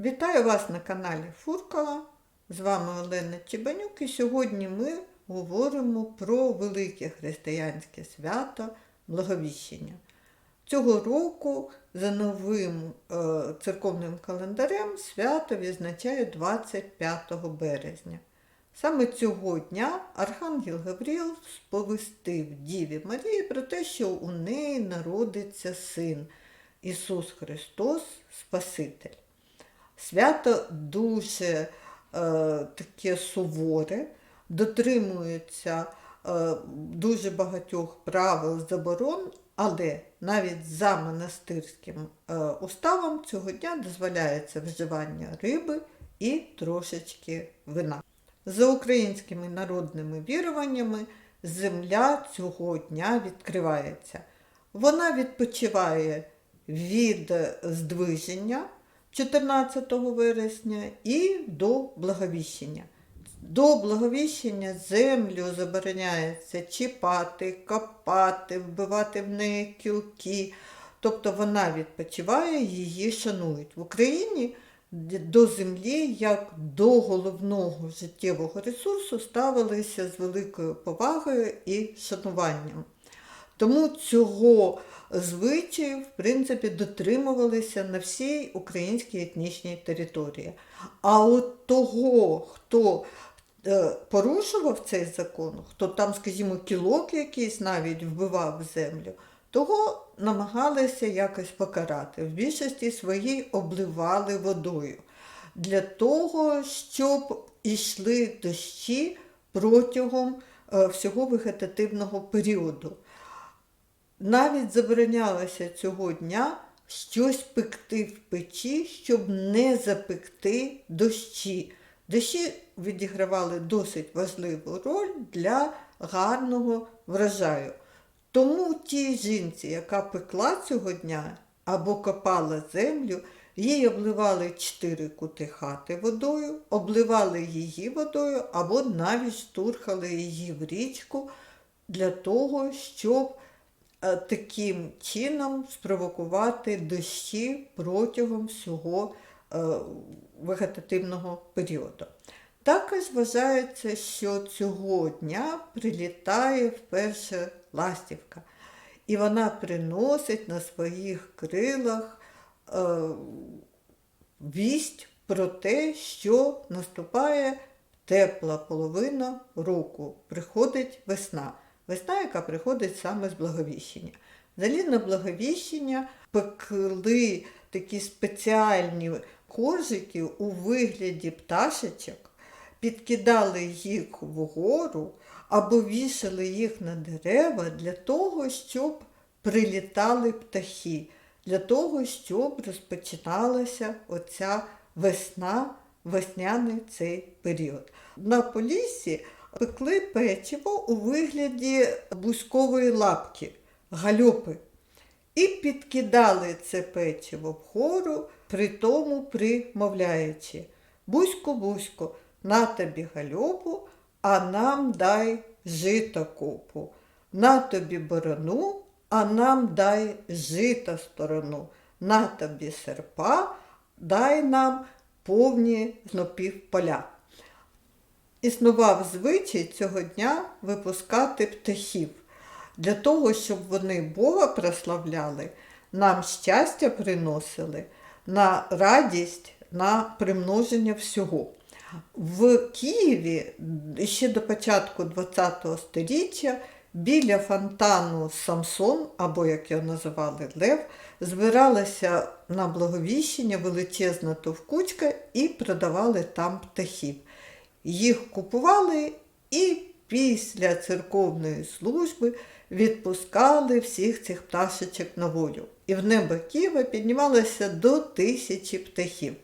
Вітаю вас на каналі Фуркала. З вами Олена Чебанюк і сьогодні ми говоримо про велике християнське свято Благовіщення. Цього року за новим е, церковним календарем свято відзначає 25 березня. Саме цього дня Архангел Гавріл сповістив Діві Марії про те, що у неї народиться син Ісус Христос Спаситель. Свято дуже е, таке суворе, дотримується е, дуже багатьох правил заборон, але навіть за монастирським е, уставом цього дня дозволяється вживання риби і трошечки вина. За українськими народними віруваннями земля цього дня відкривається. Вона відпочиває від здвиження 14 вересня і до благовіщення. До благовіщення землю забороняється чіпати, копати, вбивати в неї кілки. Тобто вона відпочиває, її шанують. В Україні до землі як до головного життєвого ресурсу ставилися з великою повагою і шануванням. Тому цього звичаю, в принципі, дотримувалися на всій українській етнічній території. А от того, хто е, порушував цей закон, хто там, скажімо, кілок якийсь навіть вбивав землю, того намагалися якось покарати. В більшості своїй обливали водою для того, щоб йшли дощі протягом е, всього вегетативного періоду. Навіть заборонялося цього дня щось пекти в печі, щоб не запекти дощі. Дощі відігравали досить важливу роль для гарного врожаю. Тому тій жінці, яка пекла цього дня або копала землю, їй обливали чотири кути хати водою, обливали її водою або навіть штурхали її в річку для того, щоб таким чином спровокувати дощі протягом всього е, вегетативного періоду. Також вважається, що цього дня прилітає вперше ластівка, і вона приносить на своїх крилах е, вість про те, що наступає тепла половина року, приходить весна. Весна, яка приходить саме з благовіщення. Взагалі на благовіщення пекли такі спеціальні коржики у вигляді пташечок, підкидали їх вгору або вішали їх на дерева для того, щоб прилітали птахи, для того, щоб розпочиналася оця весна, весняний цей період. На полісі пекли печиво у вигляді бузькової лапки, гальопи. І підкидали це печиво вгору, при тому примовляючи Бузько, бузько, на тобі гальопу, а нам дай жита копу. На тобі борону, а нам дай жита сторону. На тобі серпа, дай нам повні знопів поля. Існував звичай цього дня випускати птахів для того, щоб вони Бога прославляли, нам щастя приносили, на радість, на примноження всього. В Києві ще до початку ХХ століття біля фонтану Самсон, або як його називали Лев, збиралася на благовіщення величезна товкучка і продавали там птахів. Їх купували і після церковної служби відпускали всіх цих пташечок на волю. І в небо Києва піднімалося до тисячі птахів.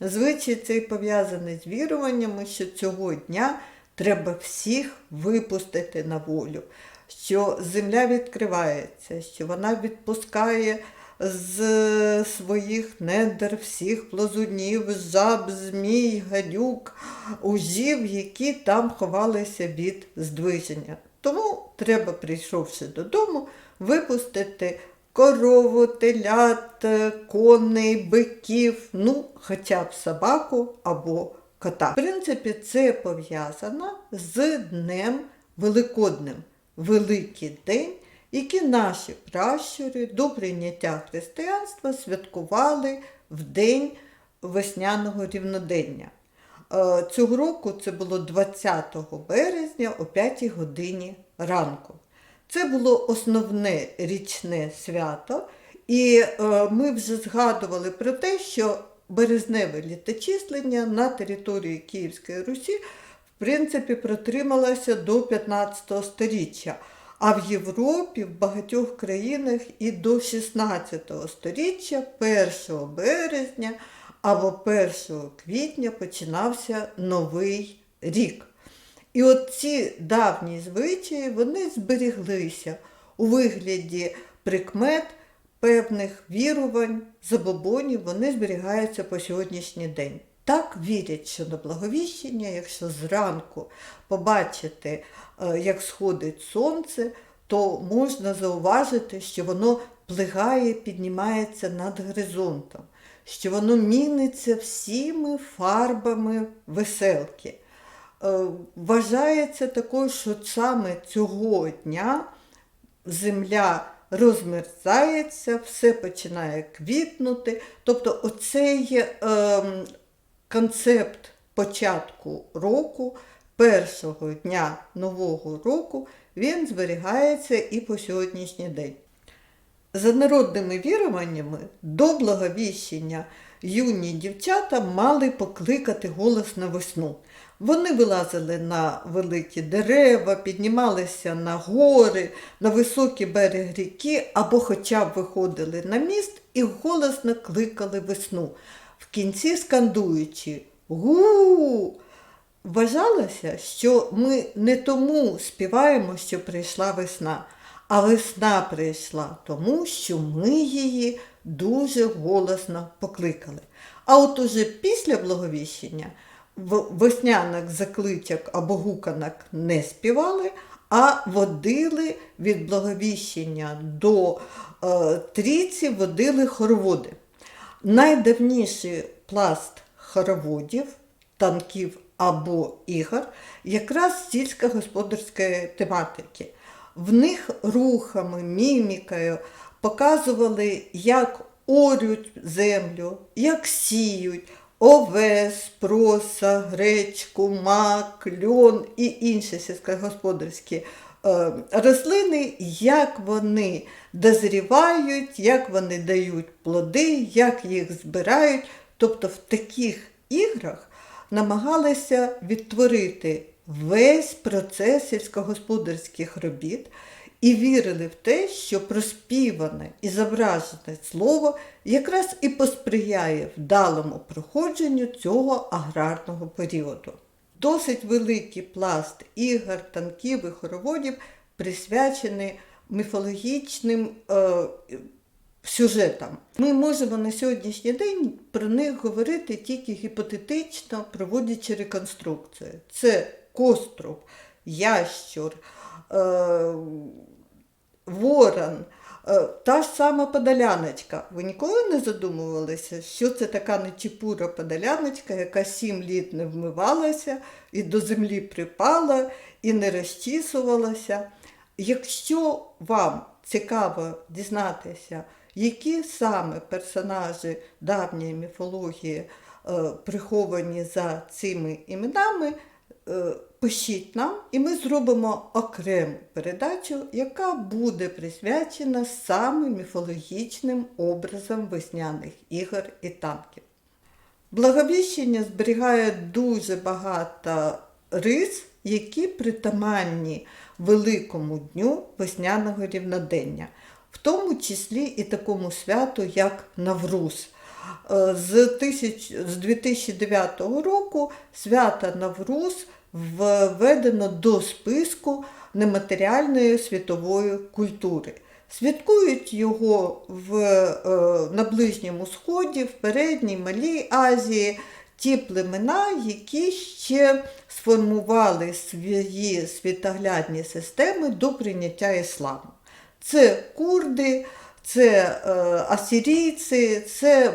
Звичай цей пов'язаний з віруваннями, що цього дня треба всіх випустити на волю, що земля відкривається, що вона відпускає з своїх недр всіх плазунів, жаб, змій, гадюк, ужів, які там ховалися від здвиження. Тому треба, прийшовши додому, випустити корову, телят, коней, биків, ну, хоча б собаку або кота. В принципі, це пов'язано з Днем Великодним. Великий день, який наші пращури до прийняття християнства святкували в день весняного рівнодення. Е, Цього року це було 20 березня о 5 годині ранку. Це було основне річне свято, і е, ми вже згадували про те, що березневе літочислення на території Київської Русі в принципі протрималося до 15 століття. А в Європі, в багатьох країнах і до 16 століття, 1 березня або 1 квітня починався новий рік. І от ці давні звичаї вони зберіглися у вигляді прикмет, певних вірувань, забобонів, вони зберігаються по сьогоднішній день. Так вірять, що на благовіщення, якщо зранку побачити, е, як сходить сонце, то можна зауважити, що воно плигає, піднімається над горизонтом, що воно міниться всіми фарбами веселки. Е, Вважається також, що саме цього дня земля розмерзається, все починає квітнути. Тобто оцей ем, концепт початку року, першого дня нового року, він зберігається і по сьогоднішній день. За народними віруваннями, до благовіщення юні дівчата мали покликати голос на весну. Вони вилазили на великі дерева, піднімалися на гори, на високий берег ріки або хоча б виходили на міст і голосно кликали весну, в кінці скандуючи гу. Вважалося, що ми не тому співаємо, що прийшла весна, а весна прийшла тому, що ми її дуже голосно покликали. А от уже після благовіщення в- весняних закличок або гуканок не співали, а водили від благовіщення до е, трійці водили хороводи. Найдавніший пласт хороводів, танків або ігор якраз сільськогосподарської тематики. В них рухами, мімікою показували, як орють землю, як сіють овес, проса, гречку, мак, льон і інші сільськогосподарські рослини, як вони дозрівають, як вони дають плоди, як їх збирають. Тобто в таких іграх намагалися відтворити весь процес сільськогосподарських робіт і вірили в те, що проспіване і зображене слово якраз і посприяє вдалому проходженню цього аграрного періоду. Досить великий пласт ігор, танків і хороводів присвячений міфологічним е, сюжетам. Ми можемо на сьогоднішній день про них говорити тільки гіпотетично, проводячи реконструкцію. Це коструб, ящур, е, ворон, та ж сама подоляночка. Ви ніколи не задумувалися, що це така нечіпура подоляночка, яка сім літ не вмивалася і до землі припала, і не розчісувалася. Якщо вам цікаво дізнатися, які саме персонажі давньої міфології е, приховані за цими іменами, е, пишіть нам, і ми зробимо окрему передачу, яка буде присвячена саме міфологічним образам весняних ігор і танків. Благовіщення зберігає дуже багато рис, які притаманні великому дню весняного рівнодення, в тому числі і такому святу, як Навруз. Е, З, тисяч, з 2009 року свята Навруз введено до списку нематеріальної світової культури. Святкують його в, е, на Ближньому Сході, в Передній Малій Азії, ті племена, які ще сформували свої світоглядні системи до прийняття ісламу. Це курди, це е, асірійці, це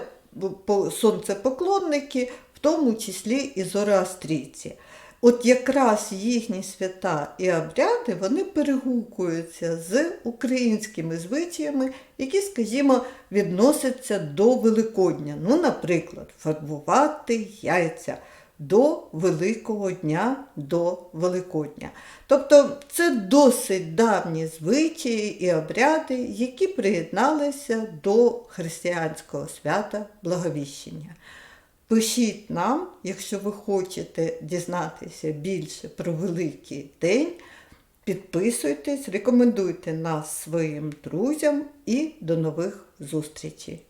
сонцепоклонники, в тому числі і зороастрійці. От якраз їхні свята і обряди вони перегукуються з українськими звичаями, які, скажімо, відносяться до Великодня. Ну, наприклад, фарбувати яйця до Великого дня до Великодня. Тобто це досить давні звичаї і обряди, які приєдналися до християнського свята Благовіщення. Пишіть нам, якщо ви хочете дізнатися більше про Великий день. Підписуйтесь, рекомендуйте нас своїм друзям і до нових зустрічей!